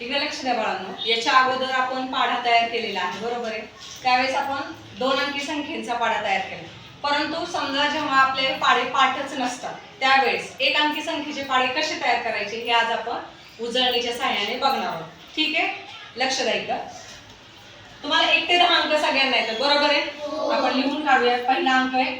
इकडे लक्ष द्या बाळांनो. याच्या अगोदर आपण पाढा तयार केलेला आहे बरोबर आहे? त्यावेळेस आपण दोन अंकी संख्येचा पाढा तयार केला. परंतु समजा जेव्हा आपले पाढे पाठच नसतात त्यावेळेस एक अंकी संख्येचे पाढे कसे तयार करायचे हे आज आपण उजळणीच्या सहाय्याने बघणार आहोत. ठीक आहे? लक्ष द्या इकडं तुम्हाला एक ते दहा अंक सगळ्यांना येतात बरोबर आहे? आपण लिहून काढूया पहिला अंक आहे.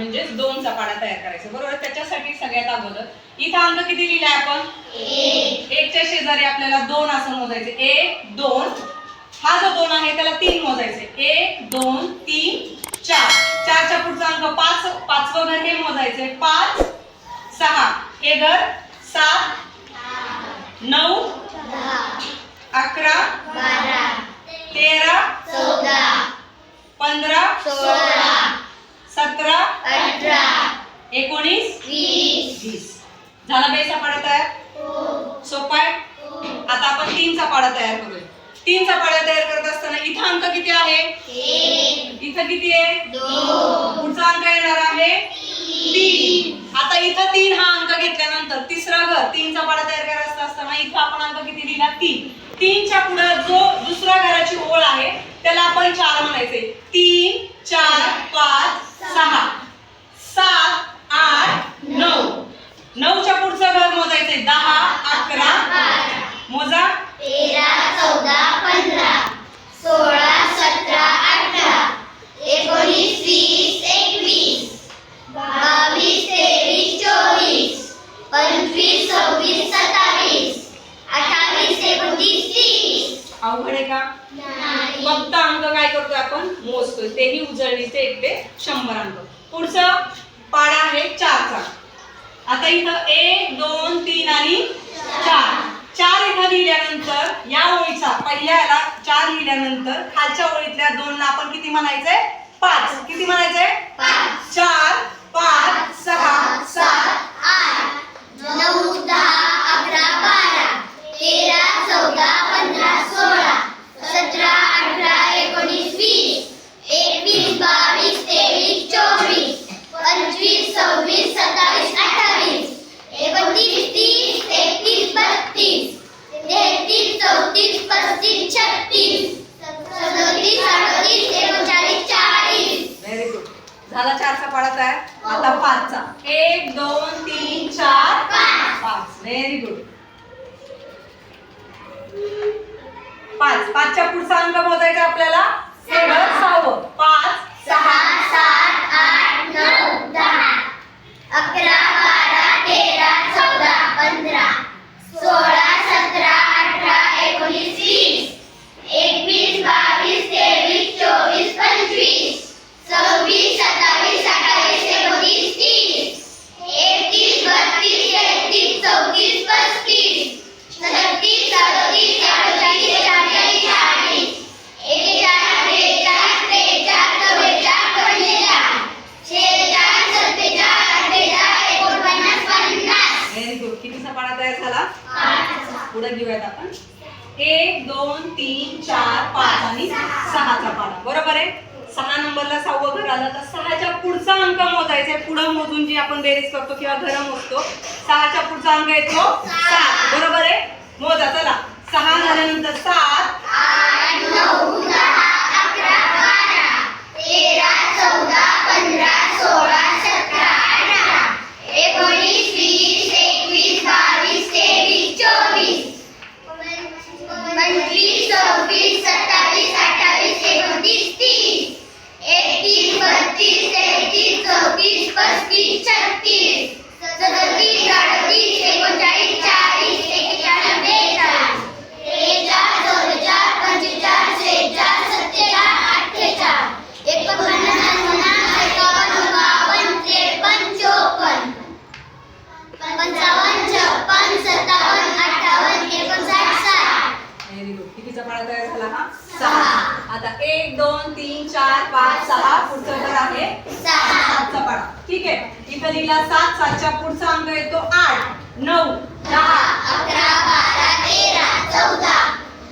म्हणजेच दोनचा पाडा तयार करायचा. बरोबर? त्याच्यासाठी सगळ्यात अगोदर इथं अंक किती लिहिलाय आपण? एकच्या शेजारी आपल्याला दोन असं मोजायचे. एक दोन. हा जो दोन आहे त्याला तीन मोजायचे. एक दोन तीन चार. चारच्या पुढचा अंक पाच पाचवं घर हे मोजायचे. पाच सहा. हे घर सात नऊ अकरा तेरा पंधरा सतरा एकोणीस वीस झाला बेचा पाडा तयार सोपा आहे आता आपण तीनचा पाडा तयार करूया. तीनचा पाडा तयार करत असताना इथं अंक किती आहे? इथं किती आहे? पुढचा अंक येणार आहे? तीन. आता इथं तीन हा अंक घेतल्यानंतर तिसरा घर तीनचा पाडा तयार करायचा असताना इथं आपण अंक किती लिहिला? तीन. तीनच्या पुढे जो दुसऱ्या घराची ओळ आहे त्याला आपण चार म्हणायचे. तीन चार पाच सहा सात आठ नऊ नऊच्या पुढचं घर मोजायचे दहा अकरा मोजा तेरा चौदा पंधरा सोळा सतरा अठरा एकोणीस वीस एकवीस बावीस तेवीस चोवीस पंचवीस सव्वीस सत्तावीस अठ्ठावीस एकोणतीस तीस अवघड आहे का नाही. फक्त अंक काय करतोय आपण मोजतोय तेही उजळणीचे एक ते शंभर अंक पुढचं पाडा आहे चारचा आता इथं एक दोन तीन आणि चार. चार इथं लिहिल्यानंतर या ओळीचा पहिल्या याला चार लिहिल्यानंतर खालच्या ओळीतल्या दोनला आपण किती म्हणायचंय? पाच. किती म्हणायचंय? चार पाच सहा सात आठ नऊ दहा अकरा बारा तेरा चौदा पंधरा सोळा सतरा अठरा एकोणीस वीस एकवीस बावीस तेवीस चोवीस पंचवीस सव्वीस सत्तावीस अठ्ठावीस एकोणतीस तीस एकतीस बत्तीस तेहतीस चौतीस पस्तीस छत्तीस सदोतीस अडतीस एकोणचाळीस चाळीस व्हेरी गुड झाला चारचा पाडा तयार आता पाचचा. एक दोन तीन चार पाच. पाच. व्हेरी गुड पाच. पाचच्या पुढचा अंक मोजायचा आपल्याला. पुढे घेऊयात आपण. एक दोन तीन चार पाच आणि सहाचा पाडा. बरोबर आहे? सहा नंबरला सहावं घर आलं तर सहाच्या पुढचा अंक मोजायचा आहे पुढं मोजून जी आपण बेरीज करतो किंवा घर मोजतो सहाच्या पुढचा अंक येतो सात. बरोबर आहे? मोजा चला. सहा झाल्यानंतर सात. चौदा पंधरा सोळा सतरा अठरा एकोणीस वीस दोन तीन चार पाच सहा पुढचं तर आहे. सातचा पाडा. ठीक आहे? इथं लिहिला सात सातच्या पुढचा अंक येतो आठ नऊ दहा अकरा बारा तेरा चौदा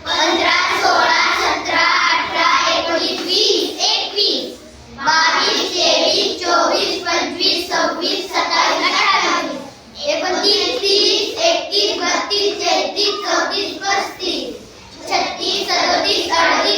पंधरा सोळा सतरा अठरा एकोणीस वीस एकवीस बावीस तेवीस चोवीस पंचवीस सव्वीस सत्तावीस अठ्ठावीस एकोणतीस तीस एकतीस बत्तीस तेहतीस चौतीस पस्तीस छत्तीस सदतीस अडतीस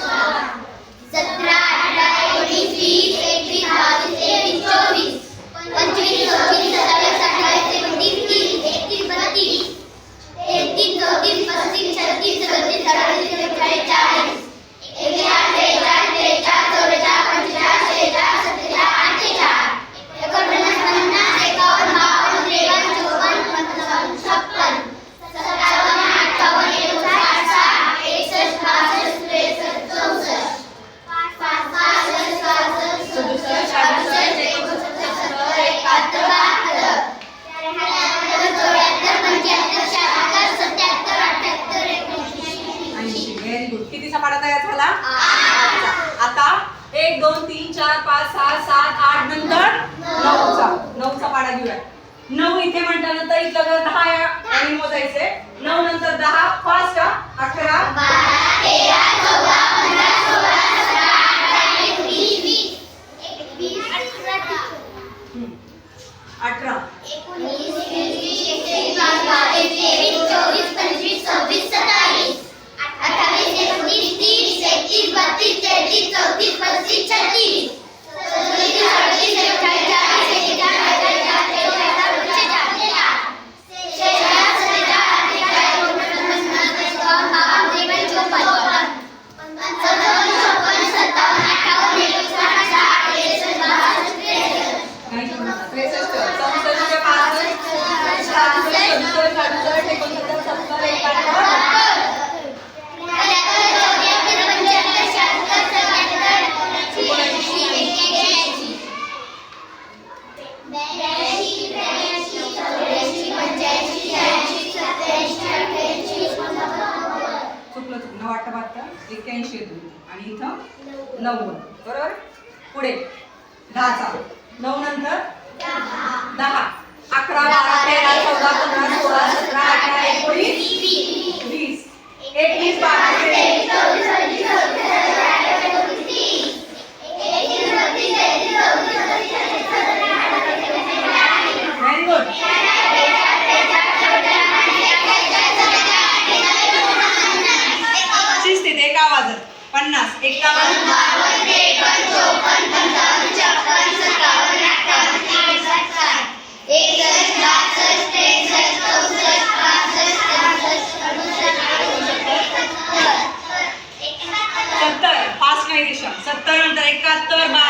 नव्वद बरोबर? पुढे. दहाचा. नऊ नंतर pastor va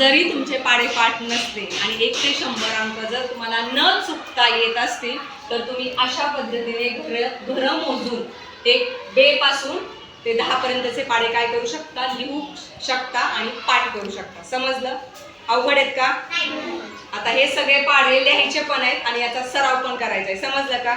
जरी तुमचे पाडेपाठ नसले आणि एक ते शंभर अंक जर तुम्हाला न चुकता येत असतील तर तुम्ही अशा पद्धतीने घर घर मोजून ते बेपासून ते दहापर्यंतचे पाडे काय करू शकता? लिहू शकता आणि पाठ करू शकता. समजलं? अवघड आहेत का? आता हे सगळे पाडे लिहायचे पण आहेत आणि याचा सराव पण करायचा आहे. समजलं का?